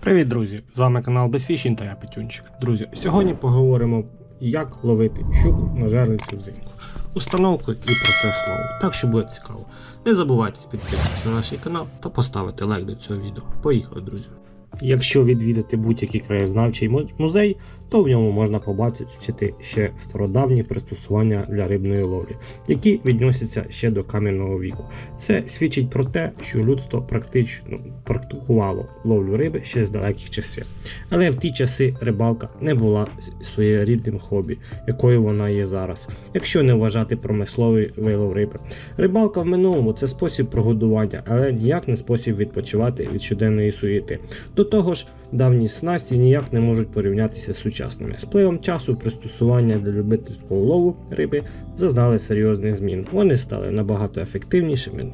Привіт, друзі! З вами канал Безфішін та я Петюнчик. Друзі, сьогодні поговоримо, як ловити щуку на жерлицю взимку. Установку і процес лову. Так що буде цікаво. Не забувайте підписатися на наш канал та поставити лайк до цього відео. Поїхали, друзі! Якщо відвідати будь-який краєзнавчий музей, то в ньому можна побачити ще стародавні пристосування для рибної ловлі, які відносяться ще до кам'яного віку. Це свідчить про те, що людство практично практикувало ловлю риби ще з далеких часів. Але в ті часи рибалка не була своєрідним хобі, якою вона є зараз, якщо не вважати промисловий вилов риби. Рибалка в минулому це спосіб прогодування, але ніяк не спосіб відпочивати від щоденної суєти. До того ж, давні снасті ніяк не можуть порівнятися з сучасними. З пливом часу пристосування для любительського лову риби зазнали серйозних змін. Вони стали набагато ефективнішими.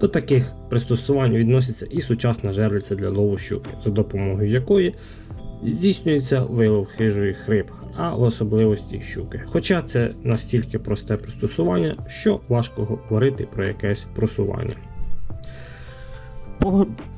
До таких пристосувань відноситься і сучасна жерлиця для лову щуки, за допомогою якої здійснюється вилов хижих риб, а в особливості щуки. Хоча це настільки просте пристосування, що важко говорити про якесь просування.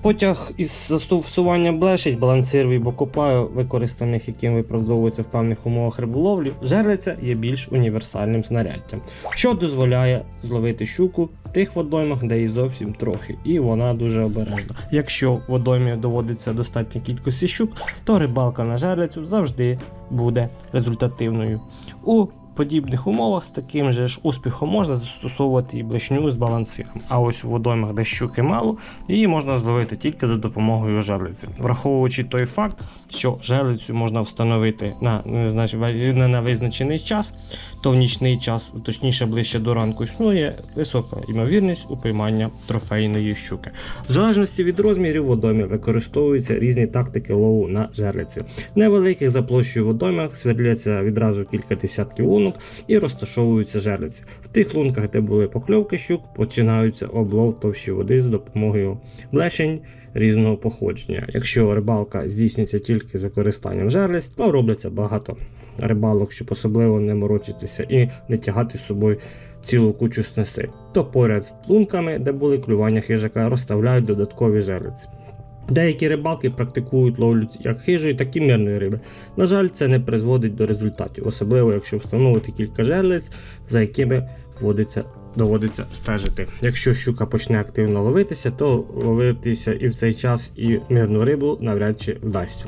Потяг із застосування блешень, балансирів і бокоплаю, використаних яким виправдовується в певних умовах риболовлі, жерлиця є більш універсальним знаряддям, що дозволяє зловити щуку в тих водоймах, де її зовсім трохи, і вона дуже обережна. Якщо в водоймі доводиться достатня кількості щук, то рибалка на жерлицю завжди буде результативною. У подібних умовах з таким же ж успіхом можна застосовувати і блешню з балансиром. А ось у водоймах, де щуки мало, її можна зловити тільки за допомогою жерлиці. Враховуючи той факт, що жерлицю можна встановити на, не на визначений час, то в нічний час, точніше ближче до ранку, існує висока ймовірність упіймання трофейної щуки. В залежності від розмірів водойми використовуються різні тактики лову на жерлиці. Невеликих за площею водоймах свердляться відразу кілька десятків лунок і розташовуються жерлиці. В тих лунках, де були покльовки щук, починаються облов товщі води з допомогою блешень різного походження. Якщо рибалка здійснюється тільки з використанням жерлиць, то робляться багато рибалок, щоб особливо не морочитися і не тягати з собою цілу кучу снеси. То поряд з лунками, де були клювання хижака, розставляють додаткові жерлиці. Деякі рибалки практикують ловлю як хижої, так і мирної риби. На жаль, це не призводить до результатів, особливо якщо встановити кілька жерлиць, за якими вводиться, доводиться стежити. Якщо щука почне активно ловитися, то ловитися і в цей час і мирну рибу навряд чи вдасться.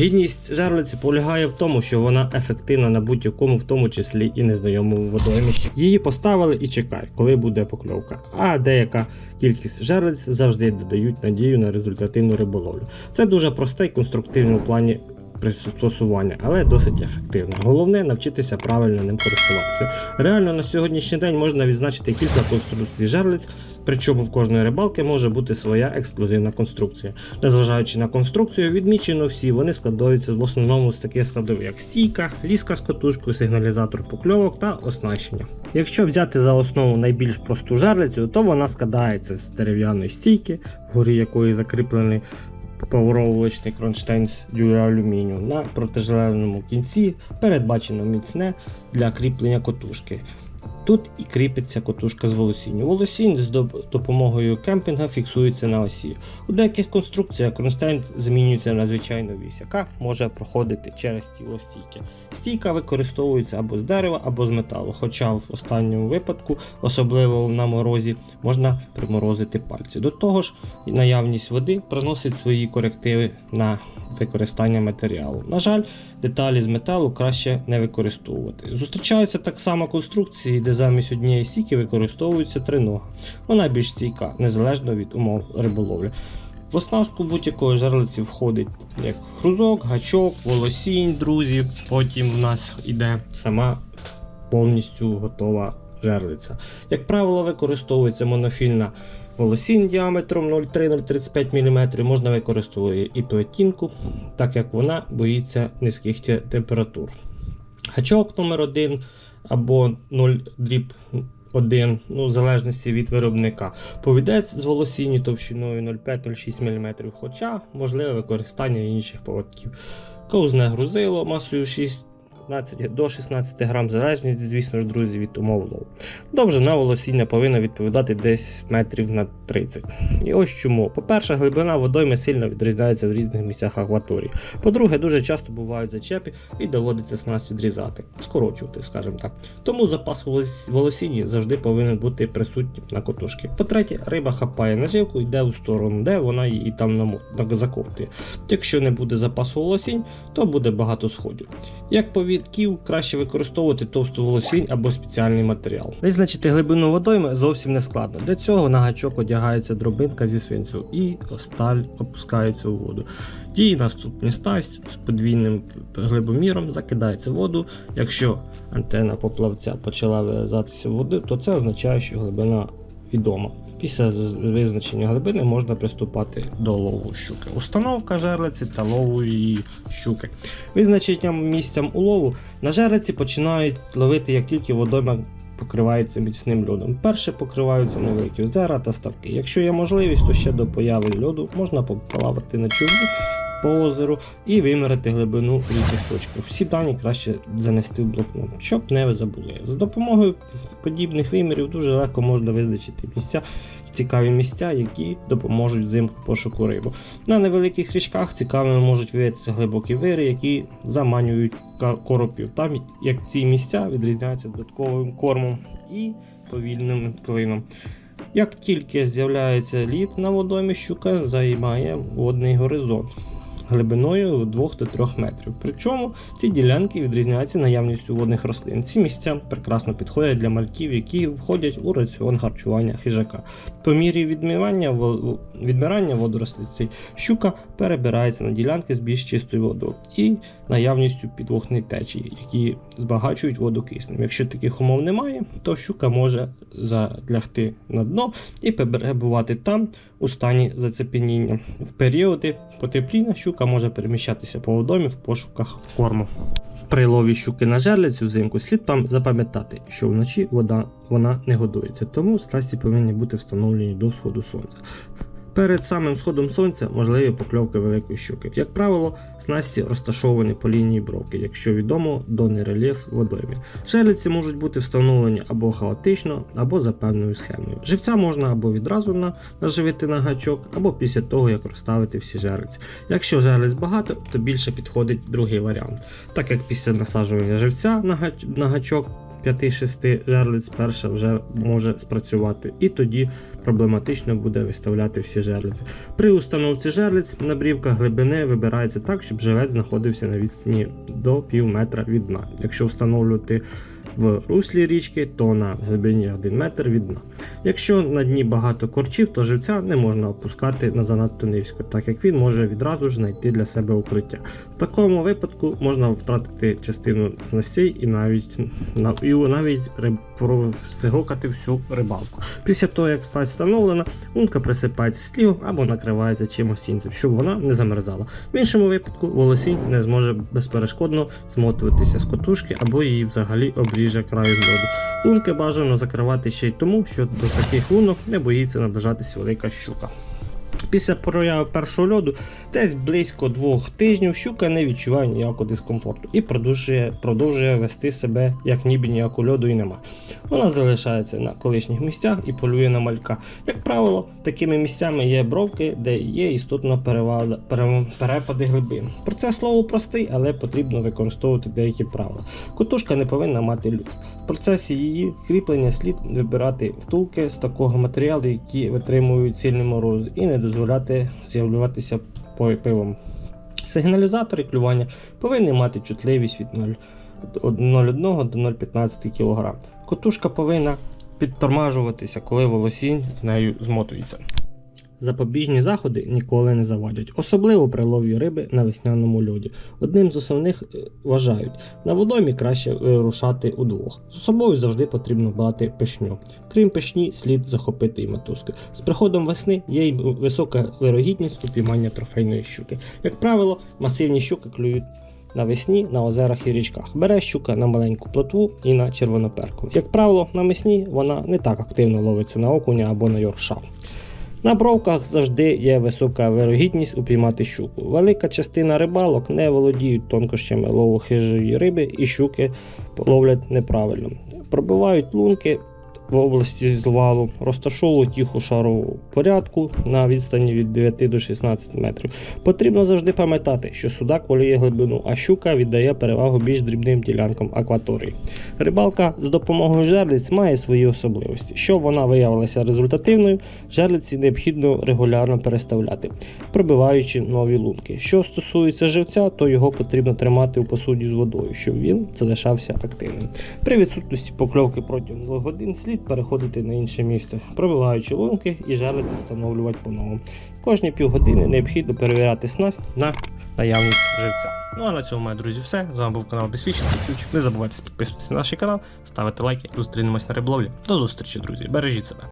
Гідність жерлиці полягає в тому, що вона ефективна на будь-якому, в тому числі і незнайомому водоймищі. Її поставили і чекають, коли буде покльовка. А деяка кількість жерлиць завжди додають надію на результативну риболовлю. Це дуже просте і конструктивне у плані пристосування, але досить ефективне. Головне навчитися правильно ним користуватися. Реально на сьогоднішній день можна відзначити кілька конструкцій жерлиць, причому в кожної рибалки може бути своя ексклюзивна конструкція. Незважаючи на конструкцію, відмічено всі, вони складаються в основному з таких складових, як стійка, ліска з катушкою, сигналізатор покльовок та оснащення. Якщо взяти за основу найбільш просту жерлицю, то вона складається з дерев'яної стійки, вгорі якої закріплений поворовочний кронштейн з дюралюмінію. На протижеленому кінці передбачено міцне для кріплення котушки. Тут і кріпиться котушка з волосінню. Волосінь з допомогою кемпінга фіксується на осі. У деяких конструкціях кронштейн змінюється на звичайну вісь, яка може проходити через тіло стійки. Стійка використовується або з дерева, або з металу, хоча в останньому випадку, особливо на морозі, можна приморозити пальці. До того ж, наявність води приносить свої корективи на використання матеріалу. На жаль, деталі з металу краще не використовувати. Зустрічаються так само конструкції, де замість однієї стійки використовується тринога. Вона більш стійка, незалежно від умов риболовлі. В оснастку будь-якої жерлиці входить як грузок, гачок, волосінь, друзі. Потім в нас іде сама повністю готова жерлиця. Як правило, використовується монофільна волосінь діаметром 0,3-0,35 мм. Можна використовувати і плетінку, так як вона боїться низьких температур. Гачок номер 1 або 0 дріб 1, ну, в залежності від виробника. Повідець з волосінні товщиною 0,5-0,6 мм, хоча можливе використання інших поводків. Ковзне грузило масою 6 15 до 16 грам, залежність, звісно ж, друзі, від умов лову. Довжина волосіння повинна відповідати десь метрів на 30. І ось чому. По-перше, глибина водойми сильно відрізняється в різних місцях акваторії. По-друге, дуже часто бувають зачепи і доводиться снасть відрізати, скорочувати, скажімо так. Тому запас волосіння завжди повинен бути присутнім на котушці. По-третє, риба хапає наживку, йде у сторону, де вона її там заковтує. Якщо не буде запасу волосінь, то буде багато сходів. Як повідків, краще використовувати товсту волосінь або спеціальний матеріал. Визначити глибину водойми зовсім не складно. Для цього на гачок одягається дробинка зі свинцю і сталь опускається у воду. Дії наступні стасть з подвійним глибоміром закидається в воду. Якщо антена поплавця почала виразатися в воду, то це означає, що глибина відома. Після визначення глибини можна приступати до лову щуки. Установка жерлиці та лову її щуки. Визначенням місцям улову на жерлиці починають ловити, як тільки водойма покривається міцним льодом. Перше покриваються невеликі озера та ставки. Якщо є можливість, то ще до появи льоду можна поплавати на човні по озеру і виміряти глибину різних точках. Всі дані краще занести в блокнот, щоб не забули. За допомогою подібних вимірів дуже легко можна визначити місця, цікаві місця, які допоможуть взимку пошуку рибу. На невеликих річках цікавими можуть виявитися глибокі вири, які заманюють коропів. Там як ці місця відрізняються додатковим кормом і повільним плином. Як тільки з'являється лід на водоймі, щука займає водний горизонт глибиною 2 до 3 метрів. Причому ці ділянки відрізняються наявністю водних рослин. Ці місця прекрасно підходять для мальків, які входять у раціон харчування хижака. По мірі відмивання, відмирання водорослиць щука перебирається на ділянки з більш чистою водою і наявністю підвохних течій, які збагачують воду киснем. Якщо таких умов немає, то щука може залягти на дно і перебувати там у стані зацепеніння. В періоди потепління щука може переміщатися по водомі в пошуках корму. При лові щуки на жерлицю взимку слід пам- запам'ятати, що вночі вода вона не годується, тому страсті повинні бути встановлені до сходу сонця. Перед самим сходом сонця можливі покльовки великої щуки. Як правило, снасті розташовані по лінії бровки, якщо відомо донний рельєф водоймі. Жерлиці можуть бути встановлені або хаотично, або за певною схемою. Живця можна або відразу наживити на гачок, або після того, як розставити всі жерлиці. Якщо жерлиць багато, то більше підходить другий варіант. Так як після насаджування живця на гачок 5-6 жерлиць перша вже може спрацювати, і тоді проблематично буде виставляти всі жерлиці. При установці жерлиць набрівка глибини вибирається так, щоб живець знаходився на відстані до пів метра від дна. Якщо встановлювати в руслі річки, то на глибині 1 метр від дна. Якщо на дні багато корчів, то живця не можна опускати на занадто низько, так як він може відразу ж знайти для себе укриття. В такому випадку можна втратити частину снастей і навіть на і навіть просигокати всю рибалку. Після того, як стать встановлена, лунка присипається слігом або накривається чимось іншим, щоб вона не замерзала. В іншому випадку волосінь не зможе безперешкодно змотуватися з котушки або її взагалі обріже краю льоду. Лунки бажано закривати ще й тому, що до таких лунок не боїться наближатись велика щука. Після прояви першого льоду, десь близько двох тижнів, щука не відчуває ніякого дискомфорту і продовжує, продовжує вести себе, як ніби ніякого льоду і нема. Вона залишається на колишніх місцях і полює на малька. Як правило, такими місцями є бровки, де є істотно перевали- пере- перепади глибин. Процес лову простий, але потрібно використовувати деякі правила. Котушка не повинна мати люк. В процесі її кріплення слід вибирати втулки з такого матеріалу, які витримують сильний мороз, і не дозволяти з'явлюватися пивом. Сигналізатори клювання повинні мати чутливість від 0,1 до 0,15 кг. Котушка повинна підтормажуватися, коли волосінь з нею змотується. Запобіжні заходи ніколи не завадять, особливо при лові риби на весняному льоді. Одним з основних е, вважають, на водомі краще вирушати удвох. З собою завжди потрібно брати пешню. Крім пешні, слід захопити і мотузки. З приходом весни є й висока вирогідність упіймання трофейної щуки. Як правило, масивні щуки клюють навесні на озерах і річках. Бере щука на маленьку плотву і на червоноперку. Як правило, навесні вона не так активно ловиться на окуня або на йорша. На бровках завжди є висока вирогідність упіймати щуку. Велика частина рибалок не володіють тонкощами лову хижої риби і щуки ловлять неправильно. Пробивають лунки в області звалу, розташовують їх у шаровому порядку на відстані від 9 до 16 метрів. Потрібно завжди пам'ятати, що судак волює глибину, а щука віддає перевагу більш дрібним ділянкам акваторії. Рибалка з допомогою жерлиць має свої особливості. Щоб вона виявилася результативною, жерлиці необхідно регулярно переставляти, пробиваючи нові лунки. Що стосується живця, то його потрібно тримати у посуді з водою, щоб він залишався активним. При відсутності покльовки протягом 2 годин слід переходити на інше місце, пробиваючи лунки і жерлиці встановлювати по-новому. Кожні півгодини необхідно перевіряти снасть на наявність живця. Ну а на цьому, мої друзі, все. З вами був канал Безпічний Ключик. Не забувайте підписуватися на наш канал, ставити лайки. Зустрінемось на риболовлі. До зустрічі, друзі. Бережіть себе.